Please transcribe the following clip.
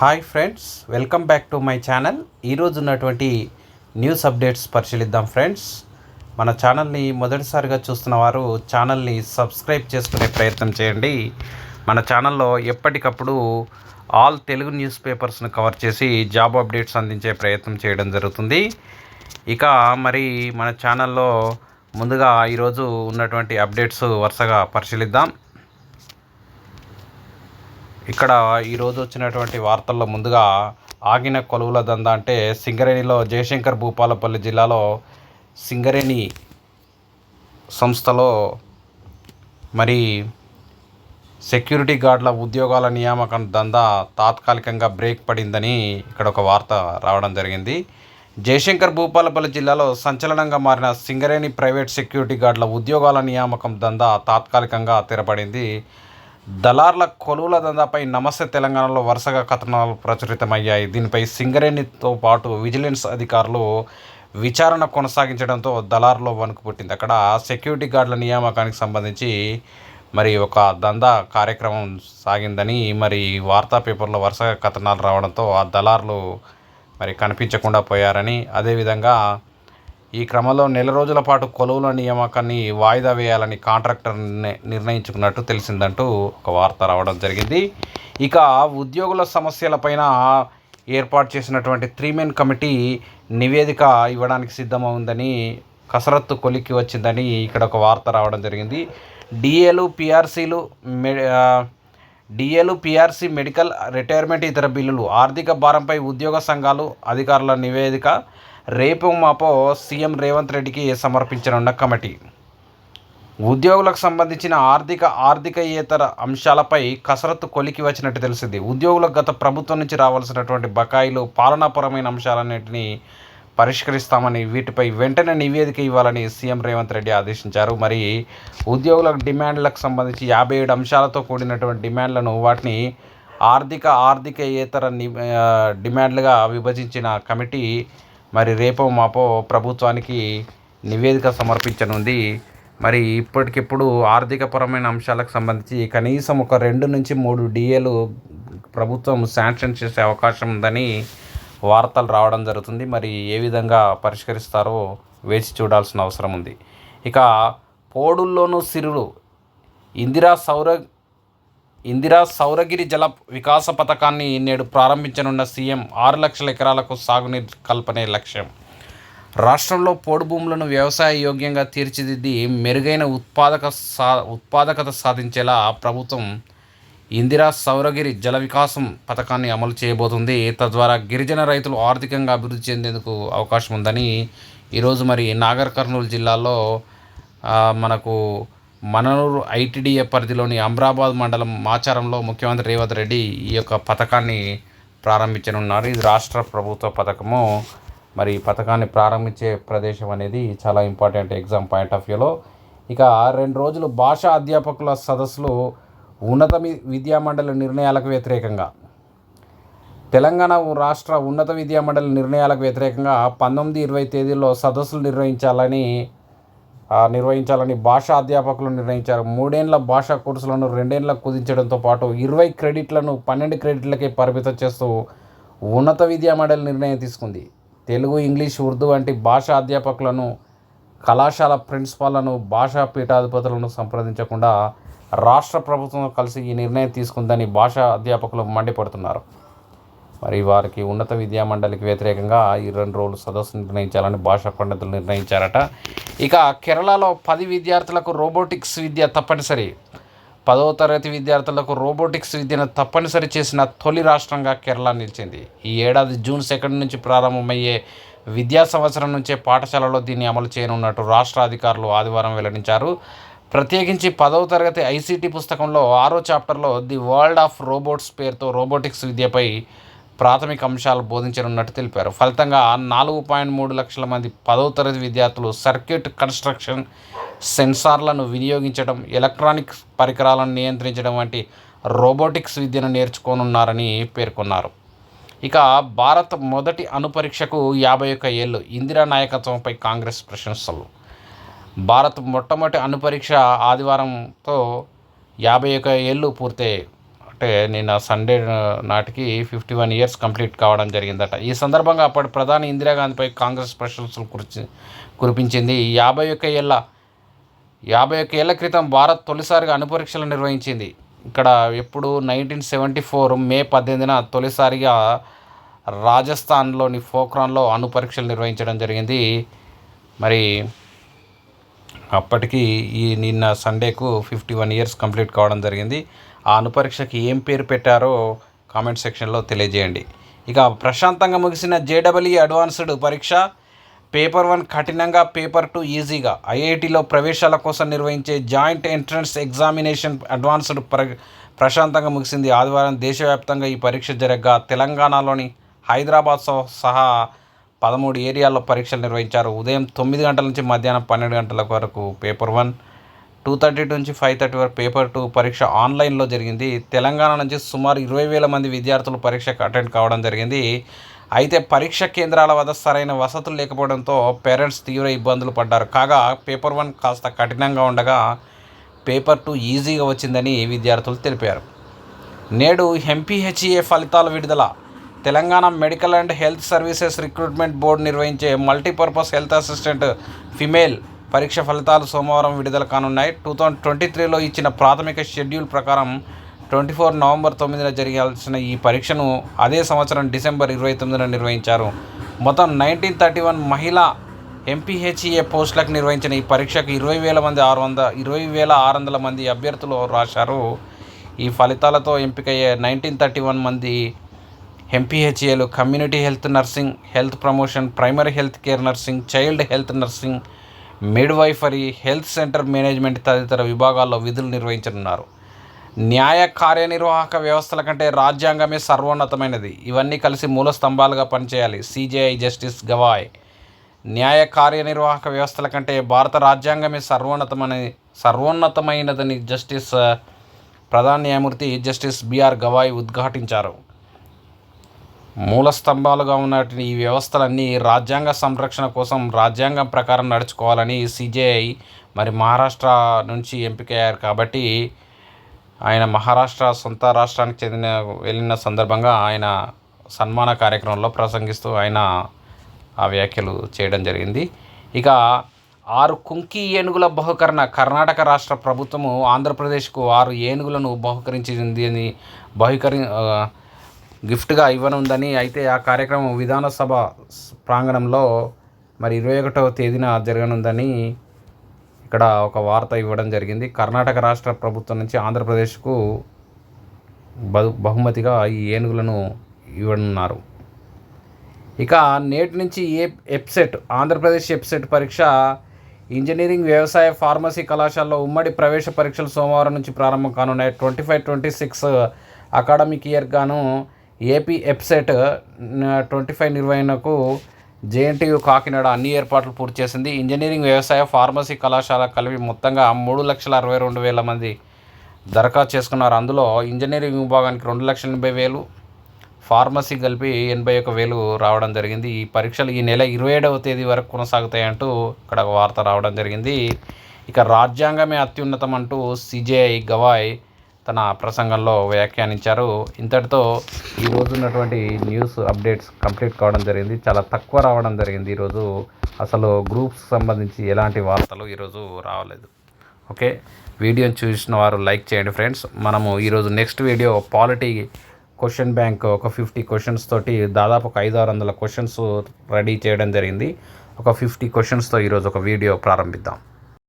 Hi friends welcome back to my channel. ఈరోజు ఉన్నటువంటి news updates పరిశీలిద్దాం ఫ్రెండ్స్. మన ఛానల్ని మొదటిసారిగా చూస్తున్న వారు ఛానల్ని సబ్స్క్రైబ్ చేసుకునే ప్రయత్నం చేయండి. మన ఛానల్లో ఎప్పటికప్పుడు ఆల్ తెలుగు న్యూస్ పేపర్స్ను కవర్ చేసి జాబ్ అప్డేట్స్ అందించే ప్రయత్నం చేయడం జరుగుతుంది. ఇక మరి మన ఛానల్లో ముందుగా ఈరోజు ఉన్నటువంటి అప్డేట్స్ వరుసగా పరిశీలిద్దాం. ఇక్కడ ఈరోజు వచ్చినటువంటి వార్తల్లో ముందుగా ఆగిన కొలువుల దందా అంటే సింగరేణిలో జయశంకర్ భూపాలపల్లి జిల్లాలో సింగరేణి సంస్థలో మరి సెక్యూరిటీ గార్డుల ఉద్యోగాల నియామకం దందా తాత్కాలికంగా బ్రేక్ పడిందని ఇక్కడ ఒక వార్త రావడం జరిగింది. జయశంకర్ భూపాలపల్లి జిల్లాలో సంచలనంగా మారిన సింగరేణి ప్రైవేట్ సెక్యూరిటీ గార్డుల ఉద్యోగాల నియామకం దందా తాత్కాలికంగా తెరపడింది. దళార్ల కొలువుల దందాపై నమస్తే తెలంగాణలో వరుసగా కథనాలు ప్రచురితమయ్యాయి. దీనిపై సింగరేణితో పాటు విజిలెన్స్ అధికారులు విచారణ కొనసాగించడంతో దళార్లో వణుకు పుట్టింది. అక్కడ సెక్యూరిటీ గార్డుల నియామకానికి సంబంధించి మరి ఒక దందా కార్యక్రమం సాగిందని మరి వార్తా పేపర్లో వరుసగా కథనాలు రావడంతో ఆ దళార్లు మరి కనిపించకుండా పోయారని అదేవిధంగా ఈ క్రమంలో నెల రోజుల పాటు కొలువుల నియామకాన్ని వాయిదా వేయాలని కాంట్రాక్టర్ నిర్ణయించుకున్నట్టు తెలిసిందంటూ ఒక వార్త రావడం జరిగింది. ఇక ఉద్యోగుల సమస్యలపైన ఏర్పాటు చేసినటువంటి త్రీ మెన్ కమిటీ నివేదిక ఇవ్వడానికి సిద్ధమవుందని కసరత్తు కొలిక్కి వచ్చిందని ఇక్కడ ఒక వార్త రావడం జరిగింది. డిఏలు పిఆర్సీలు మె డిఏలు పిఆర్సీ మెడికల్ రిటైర్మెంట్ ఇతర బిల్లులు ఆర్థిక భారంపై ఉద్యోగ సంఘాలు అధికారుల నివేదిక రేపు మాపో సీఎం రేవంత్ రెడ్డికి సమర్పించనున్న కమిటీ. ఉద్యోగులకు సంబంధించిన ఆర్థిక ఆర్థికయేతర అంశాలపై కసరత్తు కొలికి వచ్చినట్టు తెలిసింది. ఉద్యోగులకు గత ప్రభుత్వం నుంచి రావాల్సినటువంటి బకాయిలు పాలనాపరమైన అంశాలన్నింటినీ పరిష్కరిస్తామని వీటిపై వెంటనే నివేదిక ఇవ్వాలని సీఎం రేవంత్ రెడ్డి ఆదేశించారు. మరి ఉద్యోగుల డిమాండ్లకు సంబంధించి యాభై ఏడు అంశాలతో కూడినటువంటి డిమాండ్లను వాటిని ఆర్థిక ఆర్థికేతర డిమాండ్లుగా విభజించిన కమిటీ మరి రేపో మాపో ప్రభుత్వానికి నివేదిక సమర్పించనుంది. మరి ఇప్పటికిప్పుడు ఆర్థికపరమైన అంశాలకు సంబంధించి కనీసం ఒక రెండు నుంచి మూడు డిఏలు ప్రభుత్వం శాంక్షన్ చేసే అవకాశం ఉందని వార్తలు రావడం జరుగుతుంది. మరి ఏ విధంగా పరిష్కరిస్తారో వేచి చూడాల్సిన అవసరం ఉంది. ఇక పోడుల్లోనూ సిరులు. ఇందిరా సౌర ఇందిరా సౌరగిరి జల వికాస పథకాన్ని నేడు ప్రారంభించనున్న సీఎం ఆరు లక్షల ఎకరాలకు సాగునీరు కల్పనే లక్ష్యం. రాష్ట్రంలో పోడు భూములను వ్యవసాయ యోగ్యంగా తీర్చిదిద్ది మెరుగైన ఉత్పాదక సా ఉత్పాదకత సాధించేలా ప్రభుత్వం ఇందిరా సౌరగిరి జల వికాసం పథకాన్ని అమలు చేయబోతుంది. తద్వారా గిరిజన రైతులు ఆర్థికంగా అభివృద్ధి చెందేందుకు అవకాశం ఉందని ఈరోజు మరి నాగర్ కర్నూలు జిల్లాలో మనకు మననూరు ఐటీడీఏ పరిధిలోని అమ్రాబాద్ మండలం మాచారంలో ముఖ్యమంత్రి రేవంత్ రెడ్డి ఈ యొక్క పథకాన్ని ప్రారంభించనున్నారు. ఇది రాష్ట్ర ప్రభుత్వ పథకము. మరి ఈ పథకాన్ని ప్రారంభించే ప్రదేశం అనేది చాలా ఇంపార్టెంట్ ఎగ్జామ్ పాయింట్ ఆఫ్ వ్యూలో. ఇక రెండు రోజులు భాషా అధ్యాపకుల సదస్సులు ఉన్నత విద్యామండలి నిర్ణయాలకు వ్యతిరేకంగా. తెలంగాణ రాష్ట్ర ఉన్నత విద్యా మండలి నిర్ణయాలకు వ్యతిరేకంగా పంతొమ్మిది ఇరవై తేదీల్లో సదస్సులు నిర్వహించాలని నిర్వహించాలని భాషా అధ్యాపకులు నిర్ణయించారు. మూడేండ్ల భాషా కోర్సులను రెండేండ్ల కుదించడంతో పాటు ఇరవై క్రెడిట్లను పన్నెండు క్రెడిట్లకే పరిమితం చేస్తూ ఉన్నత విద్యా మండలి నిర్ణయం తీసుకుంది. తెలుగు ఇంగ్లీష్ ఉర్దూ వంటి భాషా అధ్యాపకులను కళాశాల ప్రిన్సిపాల్లను భాషా పీఠాధిపతులను సంప్రదించకుండా రాష్ట్ర ప్రభుత్వం కలిసి ఈ నిర్ణయం తీసుకుందని భాషా అధ్యాపకులు మండిపడుతున్నారు. మరి వారికి ఉన్నత విద్యా మండలికి వ్యతిరేకంగా ఈ రెండు రోజులు సదస్సు నిర్ణయించాలని భాషా పండితులు నిర్ణయించారట. ఇక కేరళలో పది విద్యార్థులకు రోబోటిక్స్ విద్య తప్పనిసరి. పదవ తరగతి విద్యార్థులకు రోబోటిక్స్ విద్యను తప్పనిసరి చేసిన తొలి రాష్ట్రంగా కేరళ నిలిచింది. ఈ ఏడాది జూన్ సెకండ్ నుంచి ప్రారంభమయ్యే విద్యా సంవత్సరం నుంచే పాఠశాలలో దీన్ని అమలు చేయనున్నట్టు రాష్ట్ర అధికారులు ఆదివారం వెల్లడించారు. ప్రత్యేకించి పదవ తరగతి ఐసీటీ పుస్తకంలో ఆరో చాప్టర్లో ది వరల్డ్ ఆఫ్ రోబోట్స్ పేరుతో రోబోటిక్స్ విద్యపై ప్రాథమిక అంశాలు బోధించనున్నట్టు తెలిపారు. ఫలితంగా నాలుగు పాయింట్ మూడు లక్షల మంది పదవ తరగతి విద్యార్థులు సర్క్యూట్ కన్స్ట్రక్షన్ సెన్సార్లను వినియోగించడం ఎలక్ట్రానిక్ పరికరాలను నియంత్రించడం వంటి రోబోటిక్స్ విద్యను నేర్చుకోనున్నారని పేర్కొన్నారు. ఇక భారత్ మొదటి అణుపరీక్షకు యాభై ఒక్క ఏళ్ళు ఇందిరా నాయకత్వంపై కాంగ్రెస్ ప్రశంసలు. భారత్ మొట్టమొదటి అణుపరీక్ష ఆదివారంతో యాభై ఒక్క ఏళ్ళు పూర్తయ్యాయి. అంటే నిన్న సండే నాటికి ఫిఫ్టీ వన్ ఇయర్స్ కంప్లీట్ కావడం జరిగిందట. ఈ సందర్భంగా అప్పటి ప్రధాని ఇందిరాగాంధీపై కాంగ్రెస్ ప్రశంసలు కురిచి కురిపించింది. యాభై ఒక్క ఏళ్ళ యాభై ఒక్క ఏళ్ళ క్రితం భారత్ తొలిసారిగా అణుపరీక్షలు నిర్వహించింది. ఇక్కడ ఎప్పుడు నైన్టీన్ సెవెంటీ ఫోర్ మే పద్దెనిమిదిన తొలిసారిగా రాజస్థాన్లోని ఫోక్రాన్లో అణు పరీక్షలు నిర్వహించడం జరిగింది. మరి అప్పటికి ఈ నిన్న సండేకు ఫిఫ్టీ వన్ ఇయర్స్ కంప్లీట్ కావడం జరిగింది. ఆ అనుపరీక్షకి ఏం పేరు పెట్టారో కామెంట్ సెక్షన్లో తెలియజేయండి. ఇక ప్రశాంతంగా ముగిసిన జేడబ్ల్యూ అడ్వాన్స్డ్ పరీక్ష పేపర్ వన్ కఠినంగా పేపర్ టూ ఈజీగా. ఐఐటిలో ప్రవేశాల కోసం నిర్వహించే జాయింట్ ఎంట్రన్స్ ఎగ్జామినేషన్ అడ్వాన్స్డ్ ప్ర ప్రశాంతంగా ముగిసింది. ఆదివారం దేశవ్యాప్తంగా ఈ పరీక్ష జరగగా. తెలంగాణలోని హైదరాబాద్ సహా పదమూడు ఏరియాల్లో పరీక్షలు నిర్వహించారు. ఉదయం తొమ్మిది గంటల నుంచి మధ్యాహ్నం పన్నెండు గంటల వరకు పేపర్ వన్ టూ థర్టీ నుంచి ఫైవ్ థర్టీ వరకు పేపర్ టూ పరీక్ష ఆన్లైన్లో జరిగింది. తెలంగాణ నుంచి సుమారు ఇరవై వేల మంది విద్యార్థులు పరీక్షకు అటెండ్ కావడం జరిగింది. అయితే పరీక్ష కేంద్రాల వద్ద సరైన వసతులు లేకపోవడంతో పేరెంట్స్ తీవ్ర ఇబ్బందులు పడ్డారు. కాగా పేపర్ వన్ కాస్త కఠినంగా ఉండగా పేపర్ టూ ఈజీగా వచ్చిందని విద్యార్థులు తెలిపారు. నేడు ఎంపీహెచ్ఏ ఫలితాల విడుదల. Telangana medical and health services recruitment board నిర్వహించే మల్టీపర్పస్ హెల్త్ అసిస్టెంట్ ఫిమేల్ పరీక్ష ఫలితాలు సోమవారం విడుదల కానున్నాయి. టూ థౌజండ్ ట్వంటీ త్రీలో ఇచ్చిన ప్రాథమిక షెడ్యూల్ ప్రకారం ట్వంటీ ఫోర్ నవంబర్ తొమ్మిదిన జరగాల్సిన ఈ పరీక్షను అదే సంవత్సరం డిసెంబర్ ఇరవై తొమ్మిదిన నిర్వహించారు. మొత్తం నైన్టీన్ థర్టీ వన్ మహిళా ఎంపీహెచ్ఈఏ పోస్టులకు నిర్వహించిన ఈ పరీక్షకు ఇరవై వేల మంది ఆరు వంద ఇరవై వేల ఆరు వందల మంది అభ్యర్థులు రాశారు. ఈ ఫలితాలతో ఎంపికయ్యే నైన్టీన్ థర్టీ వన్ మంది ఎంపీహెచ్ఏలు community health nursing health promotion primary health care nursing child health nursing midwifery health centre management తదితర విభాగాల్లో విధులు నిర్వహించనున్నారు. న్యాయ కార్యనిర్వాహక వ్యవస్థల కంటే రాజ్యాంగమే సర్వోన్నతమైనది. ఇవన్నీ కలిసి మూల స్తంభాలుగా పనిచేయాలి. CJI justice Gavai. న్యాయ కార్యనిర్వాహక వ్యవస్థల కంటే భారత రాజ్యాంగమే సర్వోన్నతమని సర్వోన్నతమైనదని జస్టిస్ ప్రధాన న్యాయమూర్తి జస్టిస్ బిఆర్ గవాయ్ ఉద్ఘాటించారు. మూల స్తంభాలుగా ఉన్న ఈ వ్యవస్థలన్నీ రాజ్యాంగ సంరక్షణ కోసం రాజ్యాంగం ప్రకారం నడుచుకోవాలని సిజేఐ మరి మహారాష్ట్ర నుంచి ఎంపికయ్యారు. కాబట్టి ఆయన మహారాష్ట్ర సొంత రాష్ట్రానికి చెందిన వెళ్ళిన సందర్భంగా ఆయన సన్మాన కార్యక్రమంలో ప్రసంగిస్తూ ఆయన ఆ వ్యాఖ్యలు చేయడం జరిగింది. ఇక ఆరు కుంకి ఏనుగుల బహుకరణ కర్ణాటక రాష్ట్ర ప్రభుత్వము ఆంధ్రప్రదేశ్కు ఆరు ఏనుగులను బహుకరించింది అని బహుకరి గిఫ్ట్గా ఇవ్వనుందని అయితే ఆ కార్యక్రమం విధానసభ ప్రాంగణంలో మరి ఇరవై ఒకటవ తేదీన జరగనుందని ఇక్కడ ఒక వార్త ఇవ్వడం జరిగింది. కర్ణాటక రాష్ట్ర ప్రభుత్వం నుంచి ఆంధ్రప్రదేశ్కు బహు బహుమతిగా ఈ ఏనుగులను ఇవ్వనున్నారు. ఇక నేటి నుంచి ఏ ఎప్సెట్ ఆంధ్రప్రదేశ్ ఎప్సెట్ పరీక్ష ఇంజనీరింగ్ వ్యవసాయ ఫార్మసీ కళాశాలలో ఉమ్మడి ప్రవేశ పరీక్షలు సోమవారం నుంచి ప్రారంభం కానున్నాయి. Twenty five twenty six academic year గాను ఏపీ ఎప్సెట్ ట్వంటీ ఫైవ్ నిర్వహణకు జేఎన్టీయు కాకినాడ అన్ని ఏర్పాట్లు పూర్తి చేసింది. ఇంజనీరింగ్ వ్యవసాయ ఫార్మసీ కళాశాల కలిపి మొత్తంగా మూడు లక్షల అరవై రెండు వేల మంది దరఖాస్తు చేసుకున్నారు. అందులో ఇంజనీరింగ్ విభాగానికి రెండు లక్షల ఎనభై వేలు ఫార్మసీ కలిపి ఎనభై ఒక వేలు రావడం జరిగింది. ఈ పరీక్షలు ఈ నెల ఇరవై ఏడవ తేదీ వరకు కొనసాగుతాయంటూ ఇక్కడ ఒక వార్త రావడం జరిగింది. ఇక రాజ్యాంగమే అత్యున్నతం అంటూ సిజేఐ గవాయ్ తన ప్రసంగంలో వ్యాఖ్యానించారు. ఇంతటితో ఈరోజు ఉన్నటువంటి న్యూస్ అప్డేట్స్ కంప్లీట్ కావడం జరిగింది. చాలా తక్కువ రావడం జరిగింది ఈరోజు. అసలు గ్రూప్స్ సంబంధించి ఎలాంటి వార్తలు ఈరోజు రావలేదు. ఓకే? వీడియోని చూసిన వారు లైక్ చేయండి ఫ్రెండ్స్. మనము ఈరోజు next video polity question bank ఒక ఫిఫ్టీ క్వశ్చన్స్ తోటి దాదాపు ఒక ఐదు ఆరు వందల క్వశ్చన్స్ రెడీ చేయడం జరిగింది. ఒక ఫిఫ్టీ క్వశ్చన్స్తో ఈరోజు ఒక వీడియో ప్రారంభిద్దాం.